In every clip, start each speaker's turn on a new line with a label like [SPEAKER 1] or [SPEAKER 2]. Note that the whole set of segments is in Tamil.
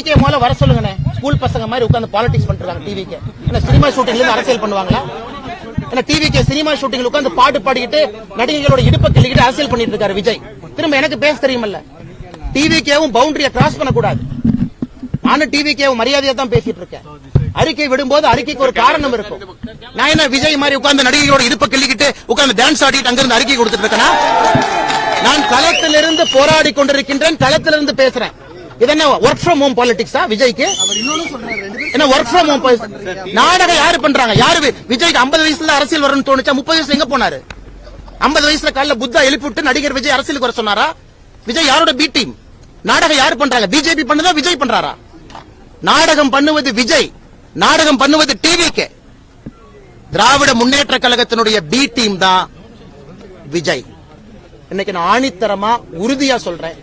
[SPEAKER 1] டிவிக்கே முதல்ல வர சொல்லுங்கண்ணே. ஸ்கூல் பசங்க மாதிரி உட்காந்து பாலிடிக்ஸ் பண்றாங்க டிவிக்கு என்ன சினிமா ஷூட்டிங்ல இருந்து அரசியல் பண்ணுவாங்களா? என்ன டிவிக்கு சினிமா ஷூட்டிங்ல உட்காந்து பாட்டு பாடிக்கிட்டு நடிகைகளோட இடுப்பை கிள்ளிக்கிட்டு அரசியல் பண்ணிட்டு இருக்காரு விஜய். திரும்ப எனக்கு பேச தெரியுமல்ல. டிவிக்கேவும் பவுண்டரியை கிராஸ் பண்ணக்கூடாது. நானும் டிவிக்கேவும் மரியாதையா தான் பேசிட்டு இருக்கேன். அறிக்கை விடும்போது அறிக்கைக்கு ஒரு காரணம் இருக்கும். நான் என்ன விஜய் மாதிரி உட்கார்ந்து நடிகையோட இடுப்ப கிள்ளிக்கிட்டு உட்கார்ந்து டான்ஸ் ஆடிட்டு அங்கிருந்து அறிக்கை கொடுத்துட்டு இருக்கேனா? நான் களத்திலிருந்து போராடி கொண்டிருக்கின்றேன் களத்திலிருந்து பேசுறேன். இது என்ன ஒர்க் ஃப்ரம் ஹோம் பாலிடிக்ஸா விஜய்க்கு? என்ன ஒர்க் ஃப்ரம் ஹோம் நாடகம் யாரு பண்றாங்க? யாரு விஜய்க்கு 50 வயசுல அரசியல் வரணும்னு தோணுச்சா? முப்பது வயசுல எங்க போனாரு? 50 வயசுல காலைல புத்தா எழுப்பி விட்டு நடிகர் விஜய் அரசியலுக்கு வர சொன்னாரா? விஜய் யாரோட பி டீம் நாடகம் யாரு பண்றாங்க? பிஜேபி பண்ணுதா விஜய் பண்றாரா? நாடகம் பண்ணுவது விஜய். நாடகம் பண்ணுவது டிவிக்கு திராவிட முன்னேற்ற கழகத்தினுடைய பி டீம் தான் விஜய். இன்னைக்கு நான் ஆணித்தரமா உறுதியா சொல்றேன்.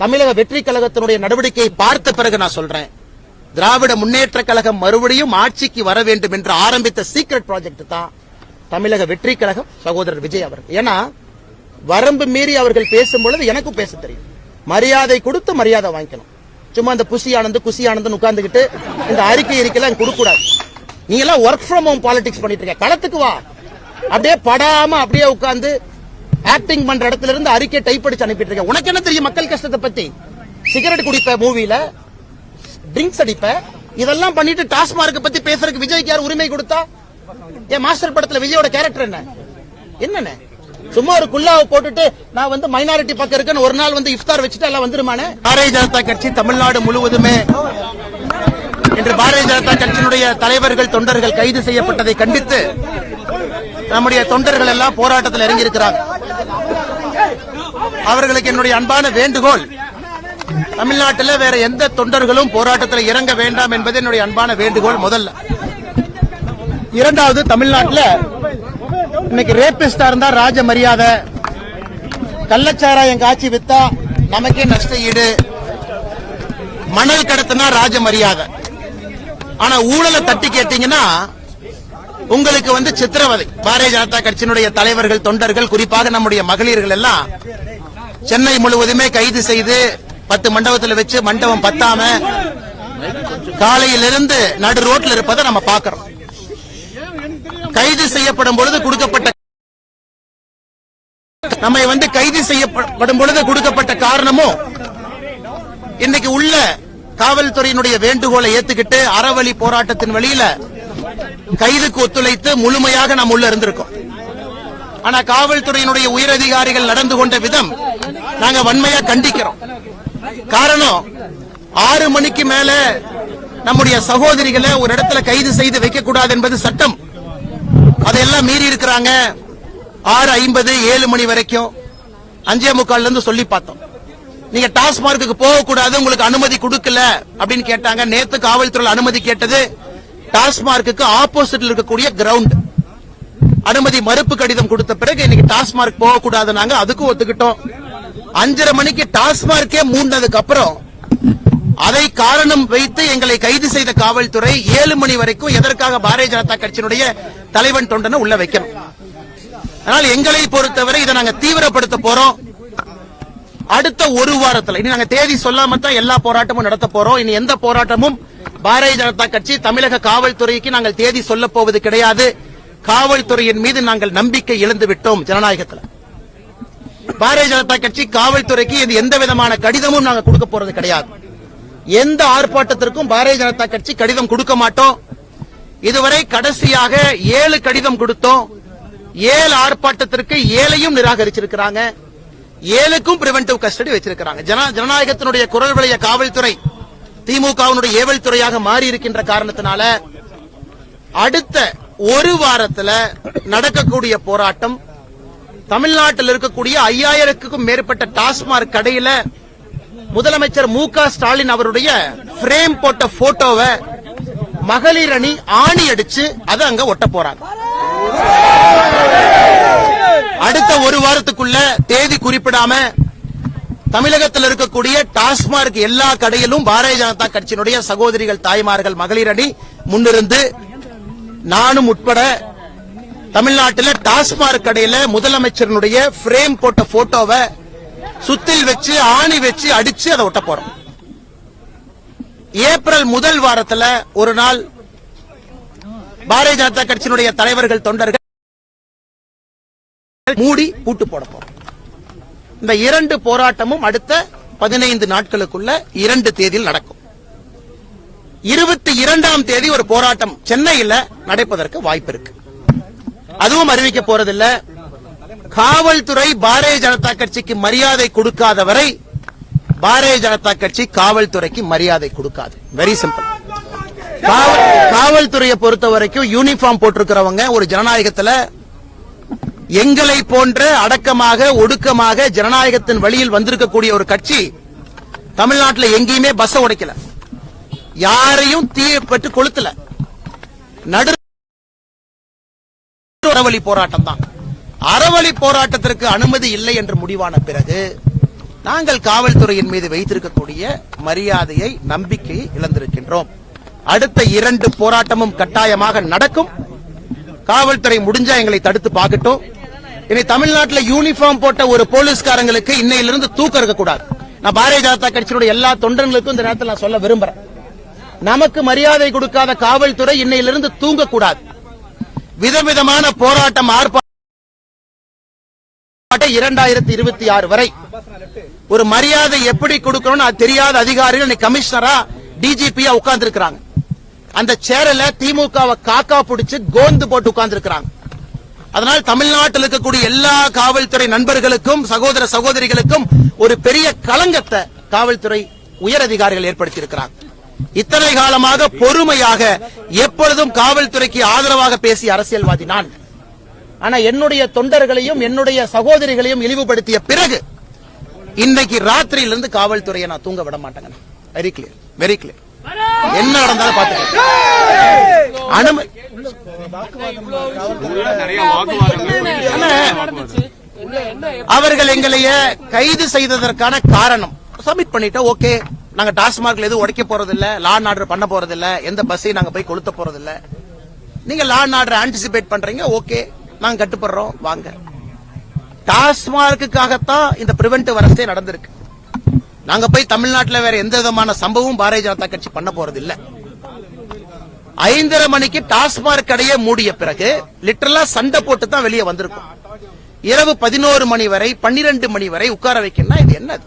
[SPEAKER 1] தமிழக வெற்றி கழகத்தினுடைய நடவடிக்கையை பார்த்த பிறகு நான் சொல்றேன். திராவிட முன்னேற்ற கழகம் மறுபடியும் ஆட்சிக்கு வர வேண்டும் என்று ஆரம்பித்த சீக்ரெட் ப்ராஜெக்ட் தான் தமிழக வெற்றி கழகம் சகோதரர் விஜய் அவர்கள். ஏன்னா வரம்பு மீறி அவர்கள் பேசும் பொழுது எனக்கும் பேச தெரியும். மரியாதை கொடுத்து மரியாதை வாங்கிக்கணும். சும்மா இந்த புசி ஆனந்து குசி உட்கார்ந்துகிட்டு இந்த அறிக்கை இருக்கலாம் கொடுக்க கூடாது நீ எல்லாம் ஒர்க் ஃப்ரம் ஹோம் பாலிடிக்ஸ் பண்ணிட்டு இருக்க. களத்துக்கு வா. அப்படியே படாம அப்படியே உட்கார்ந்து ஆக்டிங் பண்ற இடத்துல இருந்து அறிக்கை டைப் அடிச்சு அனுப்பிட்டு இருக்கேன் உனக்கு என்ன தெரியும் மக்கள் கஷ்டத்தை பத்தி? சிகரெட் குடிப்ப மூவில ட்ரிங்க்ஸ் அடிப்ப. இதெல்லாம் பண்ணிட்டு டாஸ்மார்க் பத்தி பேசுறதுக்கு விஜய்க்கு யார் உரிமை கொடுத்தா? என் மாஸ்டர் படத்துல விஜயோட கேரக்டர் என்ன? என்னென்ன? சும்மா ஒரு குல்லாவை போட்டுட்டு நான் வந்து மைனாரிட்டி பக்கம் இருக்கேன்னு ஒரு நாள் வந்து இஃப்தார் வச்சுட்டு எல்லாம் வந்துருமானே? பாரதிய ஜனதா கட்சி தமிழ்நாடு முழுவதுமே இன்று பாரதிய ஜனதா கட்சியினுடைய தலைவர்கள் தொண்டர்கள் கைது செய்யப்பட்டதை கண்டித்து நம்முடைய தொண்டர்கள் எல்லாம் போராட்டத்தில் இறங்கியிருக்கிறாங்க அவர்களுக்கு என்னுடைய அன்பான வேண்டுகோள். தமிழ்நாட்டில் வேற எந்த தொண்டர்களும் போராட்டத்தில் இறங்க வேண்டாம் என்பது என்னுடைய அன்பான வேண்டுகோள் முதல்ல. இரண்டாவது தமிழ்நாட்டில் இன்னைக்கு ரேபிஸ்டா இருந்தா ராஜ மரியாதை. கள்ளச்சாராயம் காட்சி வித்தா நமக்கே நஷ்ட ஈடு மணல் கடத்தினா ராஜ மரியாதை. ஆனா ஊழலை தட்டி கேட்டீங்கன்னா உங்களுக்கு வந்து சித்திரவதை. பாரதிய ஜனதா கட்சியினுடைய தலைவர்கள் தொண்டர்கள் குறிப்பாக நம்முடைய மகளிர்கள் எல்லாம் சென்னை முழுவதுமே கைது செய்து பத்து மண்டபத்தில் வச்சு மண்டபம் பத்தாம காலையிலிருந்து நடு ரோட்ல இருப்பதை நம்ம பார்க்கிறோம். கைது செய்யப்படும் பொழுது கொடுக்கப்பட்ட நம்மை வந்து கைது செய்யப்படும் பொழுது கொடுக்கப்பட்ட காரணமும் இன்னைக்கு உள்ள காவல்துறையினுடைய வேண்டுகோளை ஏத்துக்கிட்டு அறவழி போராட்டத்தின் வழியில கைதுக்கு ஒத்துழைத்து முழுமையாக நாம் உள்ள இருந்திருக்கோம். ஆனா காவல்துறையினுடைய உயரதிகாரிகள் நடந்து கொண்ட விதம் நாங்க வன்மையா கண்டிக்கிறோம். காரணம் ஆறு மணிக்கு மேல நம்முடைய சகோதரிகளை ஒரு இடத்துல கைது செய்து வைக்க கூடாது என்பது சட்டம். அதையெல்லாம் மீறி இருக்கிறாங்க. ஆறு ஐம்பது ஏழு மணி வரைக்கும் அஞ்சே முக்கால்ல இருந்து சொல்லி பார்த்தோம். நீங்க டாஸ்மார்க்கு போக கூடாது உங்களுக்கு அனுமதி கொடுக்கல அப்படின்னு கேட்டாங்க. நேத்து காவல்துறை அனுமதி கேட்டது டாஸ்மார்க்கு ஆப்போசிட்ல இருக்கக்கூடிய கிரவுண்ட். அனுமதி மறுப்பு கடிதம் கொடுத்த பிறகு இன்னைக்கு டாஸ்மார்க் போக கூடாது நாங்க அதுக்கும் ஒத்துக்கிட்டோம். அஞ்சரை மணிக்கு டாஸ்மார்க்கே மூடினதுக்கு அப்புறம் அதை காரணம் வைத்து எங்களை கைது செய்த காவல்துறை ஏழு மணி வரைக்கும் எதற்காக பாரதிய ஜனதா கட்சியினுடைய தலைவன் தொண்டனை உள்ள வைக்கணும். அதனால் எங்களை பொறுத்தவரை இதை நாங்க தீவிரப்படுத்த போறோம். அடுத்த ஒரு வாரத்துல இனி நாங்க தேதி சொல்லாம தான் எல்லா போராட்டமும் நடத்த போறோம். இனி எந்த போராட்டமும் பாரதிய ஜனதா கட்சி தமிழக காவல்துறைக்கு நாங்கள் தேதி சொல்ல போவது கிடையாது. காவல்துறையின் மீது நாங்கள் நம்பிக்கை இழந்து விட்டோம் ஜனநாயகத்தில். பாரதிய ஜனதா கட்சி காவல்துறைக்கு இது எந்த விதமான கடிதமும் நாங்கள் கொடுக்க போறது கிடையாது. எந்த ஆர்ப்பாட்டத்திற்கும் பாரதிய ஜனதா கட்சி கடிதம் கொடுக்க மாட்டோம். இதுவரை கடைசியாக ஏழு கடிதம் கொடுத்தோம். ஏழு ஆர்ப்பாட்டத்திற்கு ஏழையும் நிராகரிச்சிருக்கிறாங்க. ஏழுக்கும் பிரிவென்டிவ் கஸ்டடி வச்சிருக்கிறாங்க. ஜன- ஜனநாயகத்தினுடைய குரல் விளைய காவல்துறை திமுகவினுடைய ஏவல் துறையாக மாறி இருக்கின்ற காரணத்தினால அடுத்த ஒரு வாரத்துல நடக்கக்கூடிய போராட்டம் தமிழ்நாட்டில் இருக்கக்கூடிய ஐயாயிரத்துக்கும் மேற்பட்ட டாஸ்மாக் கடையில முதலமைச்சர் மு க ஸ்டாலின் அவருடைய பிரேம் போட்ட போட்டோவை மகளிர் அணி ஆணி அடிச்சு அதை அங்க ஒட்ட போறாங்க. அடுத்த ஒரு வாரத்துக்குள்ள தேதி குறிப்பிடாம தமிழகத்தில் இருக்கக்கூடிய டாஸ்மார்க் எல்லா கடையிலும் பாரதிய ஜனதா கட்சியினுடைய சகோதரிகள் தாய்மார்கள் மகளிர் அணி முன்னிருந்து நானும் உட்பட தமிழ்நாட்டில் டாஸ்மாக் கடையில முதலமைச்சரினுடைய பிரேம் போட்ட போட்டோவை சுத்தில் வச்சு ஆணி வச்சு அடிச்சு அதை ஒட்ட போறோம். ஏப்ரல் முதல் வாரத்துல ஒரு நாள் பாரதிய ஜனதா கட்சியினுடைய தலைவர்கள் தொண்டர்கள் மூடி பூட்டு போட போறோம். இந்த இரண்டு போராட்டமும் அடுத்த பதினைந்து நாட்களுக்குள்ள இரண்டு தேதியில் நடக்கும். இருபத்தி இரண்டாம் தேதி ஒரு போராட்டம் சென்னையில் நடப்பதற்கு வாய்ப்பு இருக்கு. அதுவும் அறிவிக்க போறதில்ல. காவல்துறை பாரதிய ஜனதா கட்சிக்கு மரியாதை கொடுக்காத வரை பாரதிய ஜனதா கட்சி காவல்துறைக்கு மரியாதை கொடுக்காது. வெரி சிம்பிள் காவல்துறையை பொறுத்த வரைக்கும் யூனிஃபார்ம் போட்டிருக்கிறவங்க ஒரு ஜனநாயகத்துல எங்களை போன்ற அடக்கமாக ஒடுக்கமாக ஜனநாயகத்தின் வழியில் வந்திருக்கக்கூடிய ஒரு கட்சி தமிழ்நாட்டில் எங்கேயுமே பஸ் உடைக்கல. யாரையும் தீயப்பட்டு கொளுத்தல. நடு அறவழி போராட்டம் தான். அறவழி போராட்டத்திற்கு அனுமதி இல்லை என்று முடிவான பிறகு நாங்கள் காவல்துறையின் மீது வைத்திருக்கக்கூடிய மரியாதையை நம்பிக்கையை இழந்திருக்கின்றோம். அடுத்த இரண்டு போராட்டமும் கட்டாயமாக நடக்கும். காவல்துறை முடிஞ்சா எங்களை தடுத்து பார்க்கட்டும். இனி தமிழ்நாட்டில் யூனிஃபார்ம் போட்ட ஒரு போலீஸ்காரங்களுக்கு இன்னையிலிருந்து தூக்கம் இருக்கக்கூடாது. நான் பாரதிய ஜனதா கட்சியினுடைய எல்லா தொண்டர்களுக்கும் இந்த நேரத்தில் நான் சொல்ல விரும்புறேன். நமக்கு மரியாதை கொடுக்காத காவல்துறை இன்னையிலிருந்து தூங்கக்கூடாது. விதவிதமான போராட்டம் ஆர்ப்பாட்டம் இரண்டாயிரத்தி இருபத்தி ஆறு வரை. ஒரு மரியாதை எப்படி கொடுக்கணும்னு அது தெரியாத அதிகாரிகள் கமிஷனரா டிஜிபியா உட்கார்ந்து இருக்கிறாங்க அந்த சேரல திமுகவை காக்கா பிடிச்சு கோந்து போட்டு உட்கார்ந்து இருக்கிறாங்க அதனால் தமிழ்நாட்டில் இருக்கக்கூடிய எல்லா காவல்துறை நண்பர்களுக்கும் சகோதர சகோதரிகளுக்கும் ஒரு பெரிய களங்கத்தை காவல்துறை உயர் அதிகாரிகள் ஏற்படுத்தி இருக்கிறாங்க இத்தனை காலமாக பொறுமையாக எப்பொழுதும் காவல்துறைக்கு ஆதரவாக பேசிய அரசியல்வாதி நான். ஆனா என்னுடைய தொண்டர்களையும் என்னுடைய சகோதரிகளையும் இழிவுபடுத்திய பிறகு இன்னைக்கு ராத்திரியிலிருந்து காவல்துறையை நான் தூங்க விட மாட்டேங்க வெரி கிளியர் வெரி கிளியர் என்ன நடந்தாலும் பாத்துக்கலாம் அனுமதி அவர்கள் எங்களைய கைது செய்ததற்கான காரணம். சப்மிட் பண்ணிட்டு ஓகே நாங்க டாஸ்மார்க்ல எதுவும் உடைக்க போறதில்ல லான் ஆர்டர் பண்ண போறதில்ல எந்த பஸ்ஸையும் நாங்க போய் கொளுத்த போறதில்ல. நீங்க லா ஆர்டர் ஆன்டிசிபேட் பண்றீங்க ஓகே நாங்க கட்டுப்படுறோம் வாங்க. டாஸ்மார்க்குக்காகத்தான் இந்த பிரிவென்டிவ் அரசே நடந்திருக்கு. நாங்க போய் தமிழ்நாட்டுல வேற எந்த விதமான சம்பவம் பாரதிய ஜனதா கட்சி பண்ண போறது இல்ல ஐந்தரை மணிக்கு டாஸ்மார்க் கடையே மூடிய பிறகு லிட்டரலா சண்டை போட்டு தான் வெளியே வந்திருக்கும். இரவு பதினோரு மணி வரை பன்னிரண்டு மணி வரை உட்கார வைக்கணும்னா இது என்னது?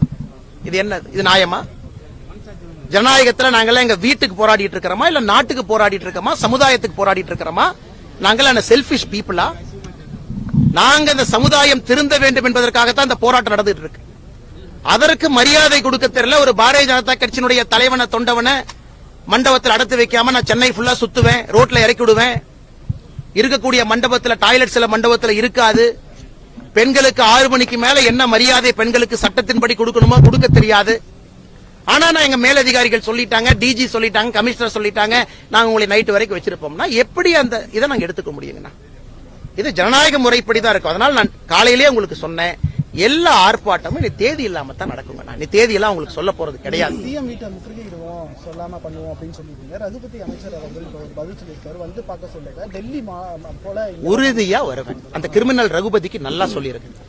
[SPEAKER 1] இது என்னது? இது நியாயமா? ஜனநாயகத்துல நாங்கெல்லாம் எங்க வீட்டுக்கு போராடிட்டு இருக்கிறோமா இல்ல நாட்டுக்கு போராடிட்டு இருக்கோமா சமுதாயத்துக்கு போராடிட்டு இருக்கிறோமா? நாங்களாம் செல்பிஷ் பீப்புளா நாங்க இந்த சமுதாயம் திருந்த வேண்டும் என்பதற்காகத்தான் இந்த போராட்டம் நடந்துட்டு இருக்கு. அதற்கு மரியாதை கொடுக்க தெரியல ஒரு பாரதிய ஜனதா கட்சியினுடைய தலைவனை தொண்டவனை மண்டபத்தில் அடத்து வைக்காம நான் சென்னை ஃபுல்லா சுத்துவேன் ரோட்ல இறக்கி விடுவேன். இருக்கக்கூடிய மண்டபத்தில் டாய்லெட் சில மண்டபத்தில் இருக்காது. பெண்களுக்கு ஆறு மணிக்கு மேல என்ன மரியாதை பெண்களுக்கு சட்டத்தின்படி கொடுக்கணுமோ கொடுக்க தெரியாது. ஆனா நான் எங்க மேலதிகாரிகள் சொல்லிட்டாங்க டிஜி சொல்லிட்டாங்க கமிஷனர் சொல்லிட்டாங்க நாங்க உங்களை நைட் வரைக்கும் வச்சிருப்போம்னா எப்படி அந்த இதை நாங்க எடுத்துக்க முடியுங்கண்ணா? இது ஜனநாயக முறைப்படி தான் இருக்கும். அதனால நான் காலையிலேயே உங்களுக்கு சொன்னேன் எல்லா ஆர்ப்பாட்டமும் நீ தேதி இல்லாம தான் நடக்குங்க நீ தேதி எல்லாம் உங்களுக்கு சொல்ல போறது கிடையாது.
[SPEAKER 2] சிஎம் வீட்டை முற்றுகையிடுவோம் சொல்லாம பண்ணுவோம் அப்படின்னு சொல்லியிருக்கீங்க ரகுபதி அமைச்சர் ஒரு பதில் சொல்லியிருக்காரு. வந்து பார்க்க சொல்லுங்க. டெல்லி போல.
[SPEAKER 1] உறுதியா வருவேன். அந்த கிரிமினல் ரகுபதிக்கு நல்லா சொல்லியிருக்கு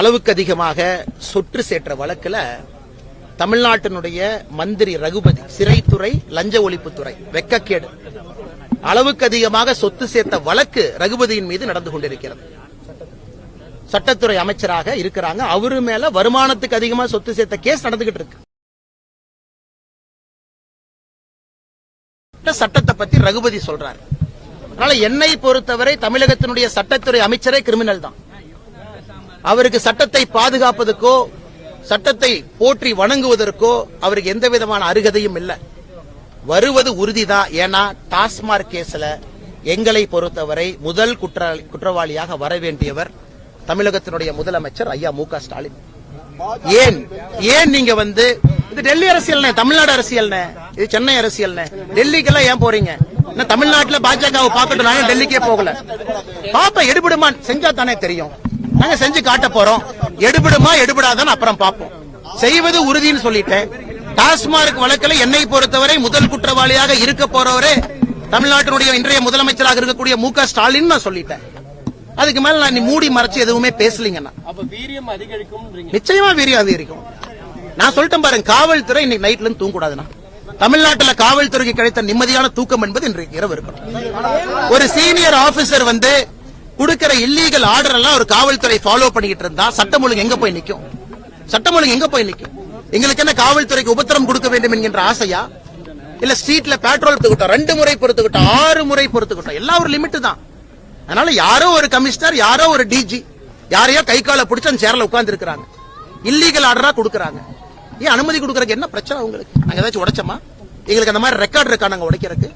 [SPEAKER 1] அளவுக்கு அதிகமாக சொற்று சேற்ற வழக்குல தமிழ்நாட்டினுடைய மந்திரி ரகுபதி சிறைத்துறை லஞ்ச ஒழிப்புத்துறை வெக்கக்கேடு. அளவுக்கு அதிகமாக சொத்து சேர்த்த வழக்கு ரகுபதியின் மீது நடந்து கொண்டிருக்கிறது. சட்டத்துறை அமைச்சராக இருக்கிறாங்க. அவரு மேல வருமானத்துக்கு அதிகமா சொத்து சேர்த்த கேஸ் நடந்துகிட்டு இருக்கு. சட்டத்தை பத்தி ரகுபதி சொல்றாரு. அதனால என்னை பொறுத்தவரை தமிழகத்தினுடைய சட்டத்துறை அமைச்சரே கிரிமினல் தான். அவருக்கு சட்டத்தை பாதுகாப்பதற்கோ சட்டத்தை போற்றி வணங்குவதற்கோ அவருக்கு எந்த விதமான அருகதையும் இல்லை. வருவது உறுதிதான் ஏன்னா டாஸ்மார்க் கேஸ்ல எங்களை பொறுத்தவரை முதல் குற்ற குற்றவாளியாக வர வேண்டியவர் தமிழகத்தினுடைய முதலமைச்சர் ஐயா மு க ஸ்டாலின். ஏன்? ஏன் நீங்க வந்து இது டெல்லி அரசியல் தமிழ்நாடு அரசியல் இது சென்னை அரசியல்னே. டெல்லிக்கெல்லாம் ஏன் போறீங்க? இன்னும் தமிழ்நாட்டுல பாஜகவை பார்க்கட்டும் டெல்லிக்கே போகல. பாப்ப எடுபடுமான் செஞ்சா தானே தெரியும். நாங்க செஞ்சு காட்ட போறோம். எடுபடுமா எடுபடாதான்னு அப்புறம் பார்ப்போம். செய்வது உறுதின்னு சொல்லிட்டேன். டாஸ்மார்க் வழக்கில் என்னை பொறுத்தவரை முதல் குற்றவாளியாக இருக்க போறவரே தமிழ்நாட்டினுடைய இன்றைய முதலமைச்சராக இருக்கக்கூடிய மு க ஸ்டாலின் நான் சொல்லிட்டேன். அதுக்கு மேல நான் மூடி மறைச்சு எதுவுமே பேசலீங்கன்னா. நிச்சயமா வீரியம் அதிகரிக்கும். நான் சொல்லிட்டேன் பாருங்க காவல்துறை இன்னைக்கு நைட்ல இருந்து தூங்கக்கூடாதுண்ணா தமிழ்நாட்டுல காவல்துறைக்கு கிடைத்த நிம்மதியான தூக்கம் என்பது இன்றைக்கு இரவு இருக்கணும். ஒரு சீனியர் ஆபீசர் வந்து கொடுக்கிற இல்லீகல் ஆர்டர் எல்லாம் ஒரு காவல்துறை ஃபாலோ பண்ணிக்கிட்டு இருந்தா சட்டம் ஒழுங்கு எங்க போய் நிற்கும் சட்டம் ஒழுங்கு எங்க போய் நிற்கும் எங்களுக்கு என்ன காவல்துறைக்கு உபத்திரம் கொடுக்க வேண்டும் என்கின்ற ஆசையா? இல்ல ஸ்ட்ரீட்ல பெட்ரோல் பொறுத்துக்கிட்டோம் ரெண்டு முறை பொறுத்துக்கிட்டோம் ஆறு முறை பொறுத்துக்கிட்டோம் எல்லாம் ஒரு லிமிட் தான். அதனால யாரோ ஒரு கமிஷனர் யாரோ ஒரு டிஜி யாரையோ கை காலை பிடிச்சு அந்த சேர்ல உட்கார்ந்து இருக்கிறாங்க இல்லீகல் ஆர்டரா கொடுக்கறாங்க. ஏன் அனுமதி கொடுக்கறதுக்கு என்ன பிரச்சனை உங்களுக்கு? நாங்க ஏதாச்சும் உடைச்சோமா? எங்களுக்கு அந்த மாதிரி ரெக்கார்ட் இருக்கா நாங்க உடைக்கிறதுக்கு?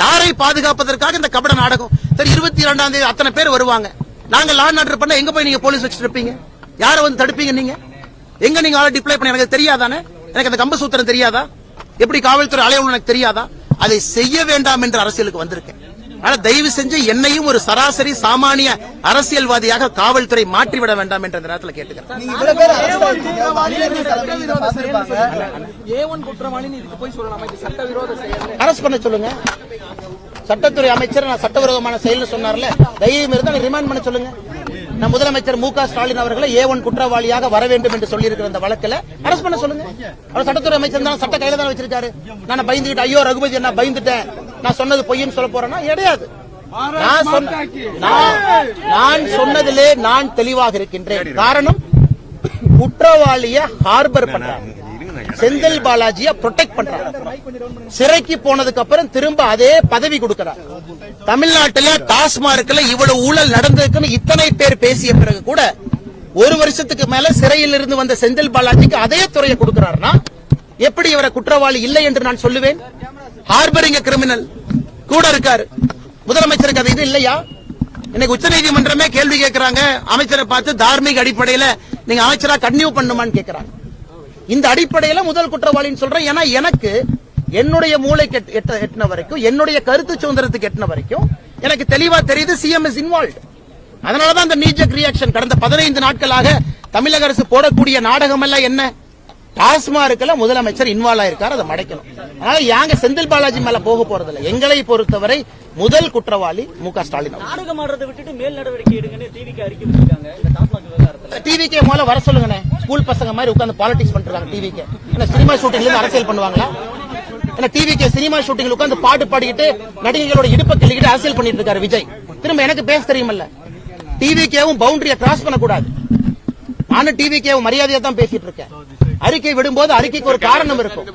[SPEAKER 1] யாரை பாதுகாப்பதற்காக இந்த கபட நாடகம்? சரி இருபத்தி இரண்டாம் தேதி அத்தனை பேர் வருவாங்க. நாங்க லான் ஆர்டர் பண்ண எங்க போய் நீங்க போலீஸ் வச்சுட்டு இருப்பீங்க யாரை வந்து தடுப்பீங்க நீங்க? எங்க நீங்க ஆளை டிப்ளை பண்ண? எனக்கு தெரியாதானே? எனக்கு அந்த கம்ப சூத்திரம் தெரியாதா? எப்படி காவல்துறை அலைவணும் எனக்கு தெரியாதா? அதை செய்ய வேண்டாம் என்று அரசியலுக்கு வந்திருக்கேன். ஆனா தயவு செஞ்சு என்னையும் ஒரு சராசரி சாமானிய அரசியல்வாதியாக காவல்துறை மாற்றிவிட வேண்டாம் என்ற இந்த நேரத்தில் கேட்டுக்கிறேன்.
[SPEAKER 3] செயல்.
[SPEAKER 1] அரஸ்ட் பண்ண சொல்லுங்க. சட்டத்துறை அமைச்சர் நான் சட்டவிரோதமான செயல்னு சொன்னார்ல. தைரியம் இருந்தா ரிமாண்ட் பண்ண சொல்லுங்க. நான் முதலமைச்சர் மு க ஸ்டாலின் அவர்களை ஏ ஒன் குற்றவாளியாக வர வேண்டும் என்று சொல்லியிருக்கிற அந்த வழக்குல அரஸ்ட் பண்ண சொல்லுங்க. அவர் சட்டத்துறை அமைச்சர் தான் சட்ட கையில தான் வச்சிருக்காரு. நான் பயந்துகிட்டு ஐயோ ரகுபதி நான் பயந்துட்டேன். நான் சொன்னது பொய்ன்னு சொல்ல போறேன்னா கிடையாது நான் சொன்ன நான் நான் சொன்னதிலே நான் தெளிவாக இருக்கின்றேன். காரணம் குற்றவாளிய ஹார்பர் பண்றாங்க செந்தில் பாலாஜிய ப்ரொடெக்ட் பண்றாங்க சிறைக்கு போனதுக்கு அப்புறம் திரும்ப அதே பதவி கொடுக்கிறார். தமிழ்நாட்டுல டாஸ்மார்க்ல இவ்வளவு ஊழல் நடந்திருக்குன்னு இத்தனை பேர் பேசிய பிறகு கூட ஒரு வருஷத்துக்கு மேல சிறையில் இருந்து வந்த செந்தில் பாலாஜிக்கு அதே துறையை கொடுக்கிறார்னா எப்படி இவரை குற்றவாளி இல்லை என்று நான் சொல்லுவேன்? Harbouring criminal. கூட இருக்காரு. முதலமைச்சருக்கு அது இது இல்லையா? இன்னைக்கு உச்சநீதிமன்றமே கேள்வி கேட்கறாங்க அமைச்சரை பார்த்து தார்மீக அடிப்படையில நீங்க அமைச்சரா கன்டினியூ பண்ணுமான்னு கேட்கிறாங்க இந்த அடிப்படையில முதல் குற்றவாளின்னு சொல்றேன். ஏன்னா எனக்கு என்னுடைய மூளைக்கு எட்ட- எட்டின வரைக்கும் என்னுடைய கருத்து சுதந்திரத்துக்கு எட்டின வரைக்கும் எனக்கு தெளிவா தெரியுது சிஎம் இஸ் இன்வால்வ் அதனாலதான் அந்த நீஜக் ரியாக்ஷன் கடந்த பதினைந்து நாட்களாக தமிழக அரசு போடக்கூடிய நாடகம் எல்லாம் என்ன? டாஸ்மார்க்ல முதலமைச்சர் இன்வால்வ் ஆயிருக்காரு அதை மடைக்கணும். அதனால யாங்க செந்தில் பாலாஜி மேல போக போறதில்லை. எங்களை பொறுத்தவரை முதல் குற்றவாளி மு க ஸ்டாலின்
[SPEAKER 3] விட்டுட்டு மேல் நடவடிக்கை எடுங்கன்னு டிவிக்கு அறிக்கை விட்டுருக்காங்க
[SPEAKER 1] டிவிக்கே முதல்ல வர சொல்லுங்கண்ணே. ஸ்கூல் பசங்க மாதிரி உட்கார்ந்து பாலிடிக்ஸ் பண்றாங்க டிவிக்கு என்ன சினிமா ஷூட்டிங்ல இருந்து அரசியல் பண்ணுவாங்களா? என்ன டிவிக்கு சினிமா ஷூட்டிங்ல உட்கார்ந்து பாட்டு பாடிக்கிட்டு நடிகைகளோட இடுப்பை கிள்ளிக்கிட்டு அரசியல் பண்ணிட்டு இருக்காரு விஜய். திரும்ப எனக்கு பேச தெரியுமல்ல. டிவிக்கேவும் பவுண்டரியை கிராஸ் பண்ணக்கூடாது. நானும் டிவிக்கேவும் மரியாதையா தான் பேசிட்டு இருக்கேன். அறிக்கை விடும்போது அறிக்கைக்கு ஒரு காரணம் இருக்கும்.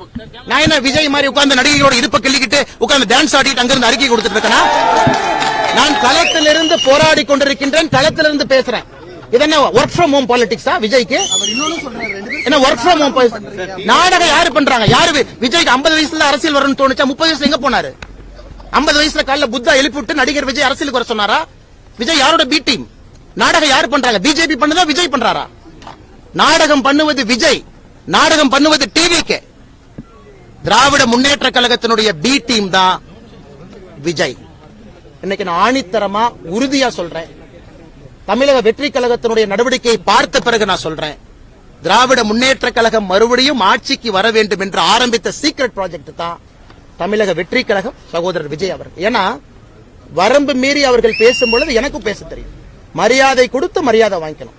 [SPEAKER 1] நான் என்ன விஜய் மாதிரி உட்கார்ந்து நடிகையோட இடுப்பை கிள்ளிக்கிட்டு உட்கார்ந்து டான்ஸ் ஆடிட்டு அங்கிருந்து அறிக்கை கொடுத்துட்டு இருக்கேனா? நான் களத்திலிருந்து போராடி கொண்டிருக்கின்றேன் களத்திலிருந்து பேசுறேன். இது ஒர்க் ஃப்ரம் ஹோம் பாலிடிக்ஸா விஜய்க்கு? என்ன ஒர்க் ஃப்ரம் ஹோம் நாடகம் யாரு பண்றாங்க? யாரு வி- விஜய்க்கு 50 வயசுல அரசியல் வரணும்னு தோணுச்சா? முப்பது வயசுல எங்க போனாரு? 50 வயசுல காலைல புத்தா எழுப்பி விட்டு நடிகர் விஜய் அரசியலுக்கு வர சொன்னாரா? விஜய் யாரோட பி டீம் நாடகம் யாரு பண்றாங்க? பிஜேபி பண்ணுதா? விஜய் பண்றாரா? நாடகம் பண்ணுவது விஜய். நாடகம் பண்ணுவது டிவிக்கு திராவிட முன்னேற்ற கழகத்தினுடைய பி டீம் தான் விஜய். இன்னைக்கு நான் ஆணித்தரமா உறுதியா சொல்றேன். தமிழக வெற்றி கழகத்தினுடைய நடவடிக்கையை பார்த்த பிறகு நான் சொல்றேன். திராவிட முன்னேற்ற கழகம் மறுபடியும் ஆட்சிக்கு வர வேண்டும் என்று ஆரம்பித்த சீக்ரெட் ப்ராஜெக்ட் தான் தமிழக வெற்றி கழகம் சகோதரர் விஜய் அவர்கள். ஏன்னா வரம்பு மீறி அவர்கள் பேசும் பொழுது எனக்கும் பேச தெரியும். மரியாதை கொடுத்து மரியாதை வாங்கிக்கணும்.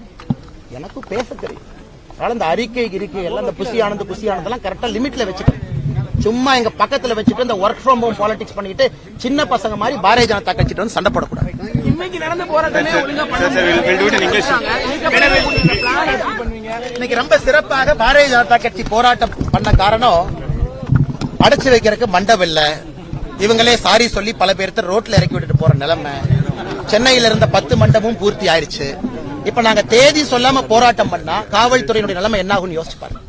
[SPEAKER 1] எனக்கு பேச தெரியும். அதனால இந்த அறிக்கை இருக்கை எல்லாம் இந்த புசி ஆனந்த குசி ஆனந்தெல்லாம் கரெக்டா லிமிட்ல வச்சுக்கணும் சும்மா எங்க பக்கத்துல வச்சுட்டு இந்த ஒர்க் ஃப்ரம் ஹோம் பாலிடிக்ஸ் பண்ணிட்டு சின்ன பசங்க மாதிரி பாரதிய ஜனதா கட்சிட்டு வந்து சண்டை போடக்கூடாது.
[SPEAKER 3] இன்னைக்கு நடந்த போராட்டமே
[SPEAKER 1] இன்னைக்கு ரொம்ப சிறப்பாக பாரதிய ஜனதா கட்சி போராட்டம் பண்ண காரணம் அடைச்சு வைக்கிறதுக்கு மண்டபம் இல்ல. இவங்களே சாரி சொல்லி பல பேர்த்த ரோட்ல இறக்கி விட்டுட்டு போற நிலைமை. சென்னையில இருந்த பத்து மண்டபமும் பூர்த்தி ஆயிருச்சு. இப்ப நாங்க தேதி சொல்லாம போராட்டம் பண்ணா காவல்துறையினுடைய நிலைமை என்ன ஆகும்னு யோசிச்சு பாருங்க.